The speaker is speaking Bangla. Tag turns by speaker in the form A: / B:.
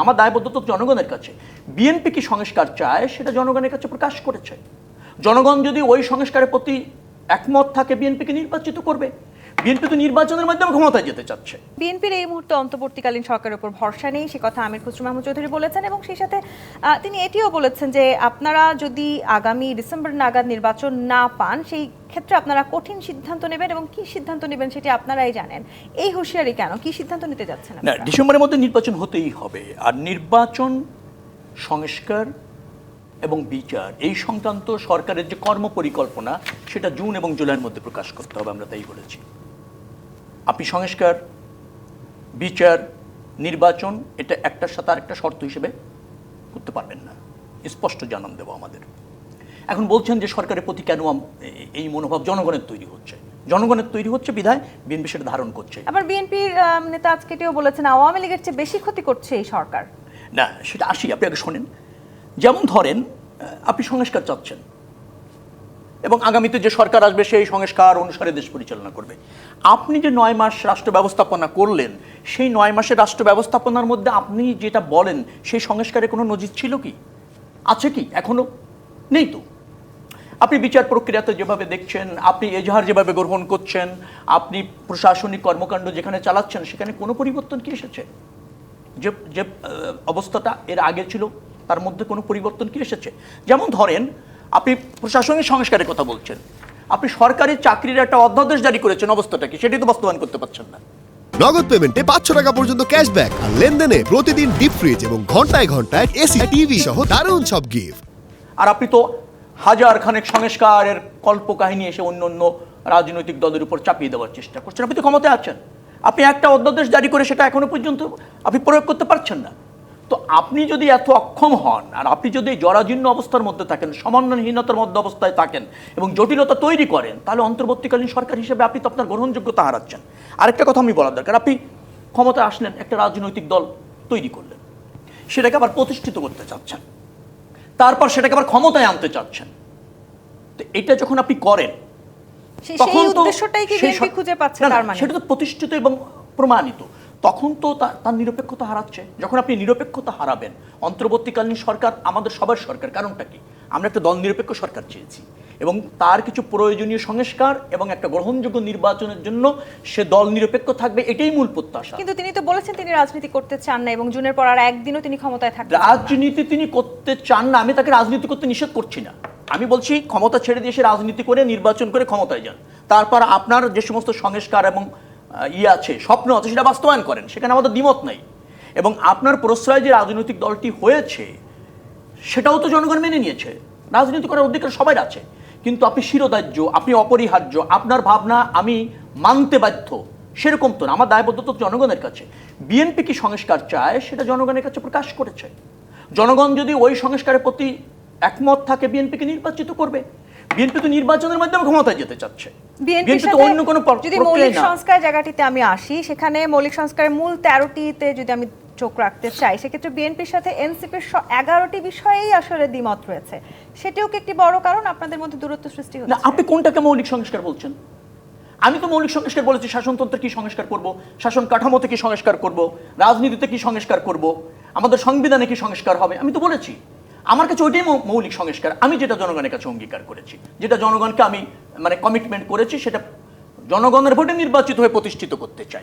A: আমার দায়বদ্ধ তো জনগণের কাছে। বিএনপি কি সংস্কার চায়, সেটা জনগণের কাছে প্রকাশ করেছে। জনগণ যদি ওই সংস্কারের প্রতি একমত থাকে, বিএনপিকে নির্বাচিত করবে। বিএনপি তো নির্বাচনের মাধ্যমে ক্ষমতায় যেতে চাচ্ছে।
B: বিএনপির এই মুহূর্তে অন্তর্বর্তীকালীন সরকারের উপর ভরসা নেই সে কথা আমির খুসরু মাহমুদ চৌধুরী বলেছেন এবং সেই সাথে তিনি এটিও বলেছেন যে আপনারা যদি আগামী ডিসেম্বর নাগাদ নির্বাচন না পান সেই ক্ষেত্রে আপনারা কঠিন সিদ্ধান্ত নেবেন এবং কি সিদ্ধান্ত নেবেন সেটি আপনারাই জানেন। এই হুঁশিয়ারি কেন? কি সিদ্ধান্ত নিতে যাচ্ছেন
A: না ডিসেম্বরের মধ্যে নির্বাচন হতেই হবে। আর নির্বাচন সংস্কার এবং বিচার এই সংক্রান্ত সরকারের যে কর্ম পরিকল্পনা সেটা জুন এবং জুলাইয়ের মধ্যে প্রকাশ করতে হবে আমরা তাই বলেছি। আপনি সংস্কার বিচার নির্বাচন এটা একটার সাথে আরেকটা শর্ত হিসেবে করতে পারবেন না। স্পষ্ট জানান দেবো আমাদের। এখন বলছেন যে সরকারের প্রতি কেন এই মনোভাব জনগণের তৈরি হচ্ছে? জনগণের তৈরি হচ্ছে বিধায় বিএনপি সেটা ধারণ করছে।
B: আবার বিএনপির নেতা আজকে এটিও বলেছেন আওয়ামী লীগের চেয়ে বেশি ক্ষতি করছে এই সরকার।
A: না সেটা আসি আপনি আগে শোনেন। যেমন ধরেন আপনি সংস্কার চাচ্ছেন। এবং আগামীতে যে সরকার আসবে সেই সংস্কার অনুসারে দেশ পরিচালনা করবে। আপনি যে নয় মাস রাষ্ট্র ব্যবস্থাপনা করলেন, সেই নয় মাসের রাষ্ট্র ব্যবস্থাপনার মধ্যে আপনি যেটা বলেন, সেই সংস্কারে কোনো নজির ছিল কি? আছে কি? এখনও? নেই তো। আপনি বিচার প্রক্রিয়াতে যেভাবে দেখছেন, আপনি এজাহার যেভাবে গ্রহণ করছেন, আপনি প্রশাসনিক কর্মকাণ্ড যেখানে চালাচ্ছেন, সেখানে কোনো পরিবর্তন কি এসেছে? যে যে অবস্থাটা এর আগে ছিল, তার মধ্যে কোনো পরিবর্তন কি এসেছে? যেমন ধরেন আপনি প্রশাসনিক সংস্কারের কথা বলছেন। আপনি সরকারি চাকরির একটা অধ্যাদেশ জারি করেছেন অবস্থাটা কি? সেটি তো বাস্তবায়ন করতে পারছেন না।
C: নগদ পেমেন্টে পাঁচশো টাকা পর্যন্ত ক্যাশব্যাক আর লেনদেনে প্রতিদিন ডিপ ফ্রিজ এবং ঘন্টায় ঘন্টায় এসি টিভি সহ দারুণ সব গিফট
A: আর আপনি তো হাজার খানেক সংস্কারের কল্পকাহিনী এসে অন্য অন্য রাজনৈতিক দলের উপর চাপিয়ে দেওয়ার চেষ্টা করছেন। আপনি তো ক্ষমতায় আছেন। আপনি একটা অধ্যাদেশ জারি করে সেটা এখনও পর্যন্ত আপনি প্রয়োগ করতে পারছেন না। তো আপনি যদি এত অক্ষম হন আর আপনি যদি জরাজীর্ণ অবস্থার মধ্যে থাকেন সমন্বয়হীনতার মধ্যে অবস্থায় থাকেন এবং জটিলতা তৈরি করেন তাহলে অন্তর্বর্তীকালীন সরকার হিসেবে আপনি তো আপনার গ্রহণযোগ্যতা হারাচ্ছেন। আরেকটা কথা আমি বলার দরকার আপনি ক্ষমতায় আসলেন একটা রাজনৈতিক দল তৈরি করলেন। সেটাকে আবার প্রতিষ্ঠিত করতে চাচ্ছেন। তারপর সেটাকে আবার ক্ষমতায় আনতে চাচ্ছেন। তো এটা যখন আপনি করেন
B: সেই
A: তখন তো
B: মানে?
A: সেটা তো প্রতিষ্ঠিত এবং প্রমাণিত। তখন তো তার নিরপেক্ষতা হারাচ্ছে। যখন আপনি নিরপেক্ষতা হারাবেন অন্তর্বর্তীকালীন সরকার আমাদের সবার সরকার কারণটা কি? আমরা একটা দল নিরপেক্ষ সরকার চেয়েছি এবং তার কিছু প্রয়োজনীয় সংস্কার এবং একটা গ্রহণযোগ্য নির্বাচনের জন্য সে দল নিরপেক্ষ থাকবে এটাই মূল প্রত্যাশা।
B: কিন্তু তিনি তো বলেছেন তিনি রাজনীতি করতে চান না এবং জুনের পর আর একদিনও তিনি ক্ষমতায় থাকবেন
A: রাজনীতি তিনি করতে চান না আমি তাকে রাজনীতি করতে নিষেধ করছি না। আমি বলছি ক্ষমতা ছেড়ে দিয়ে সে রাজনীতি করে নির্বাচন করে ক্ষমতায় যান। তারপর আপনার যে সমস্ত সংস্কার এবং ইয়ে আছে, স্বপ্ন আছে, সেটা বাস্তবায়ন করেন। সেখানে আমাদের দ্বিমত নাই। এবং আপনার প্রশ্রয় যে রাজনৈতিক দলটি হয়েছে, সেটাও তো জনগণ মেনে নিয়েছে। রাজনীতি করার অধিকার সবাই আছে। কিন্তু আপনি শিরোধার্য, আপনি অপরিহার্য, আপনার ভাবনা আমি মানতে বাধ্য, সেরকম তো না। আমার দায়বদ্ধতা জনগণের কাছে। বিএনপি কি সংস্কার চায়, সেটা জনগণের কাছে প্রকাশ করেছে। জনগণ যদি ওই সংস্কারের প্রতি একমত থাকে, বিএনপিকে নির্বাচিত করবে। বিএনপি তো নির্বাচনের মাধ্যমে ক্ষমতায় যেতে চাচ্ছে। বিএনপি তো অন্য কোনো
B: যদি মৌলিক সংস্কার জায়গাটিতে আমি আসি সেখানে মৌলিক সংস্কারের মূল তেরোটিতে যদি আমি চোখ রাখতে চাই সেক্ষেত্রে বিএনপির সাথে এনসিপির এগারোটি বিষয়েই আসলে দ্বিমত রয়েছে। সেটিও কি একটি বড় কারণ? আপনাদের মধ্যে দূরত্ব সৃষ্টি হচ্ছে।
A: আপনি কোনটাকে মৌলিক সংস্কার বলছেন? আমি তো মৌলিক সংস্কার বলেছি শাসনতন্ত্রে কি সংস্কার করব? শাসন কাঠামোতে কি সংস্কার করব? রাজনীতিতে কি সংস্কার করব? আমাদের সংবিধানে কি সংস্কার হবে? আমি তো বলেছি। আমার কাছে ওইটাই মৌলিক সংস্কার। আমি যেটা জনগণের কাছে অঙ্গীকার করেছি, যেটা জনগণকে আমি মানে কমিটমেন্ট করেছি, সেটা জনগণের ভোটে নির্বাচিত হয়ে প্রতিষ্ঠিত করতে চাই।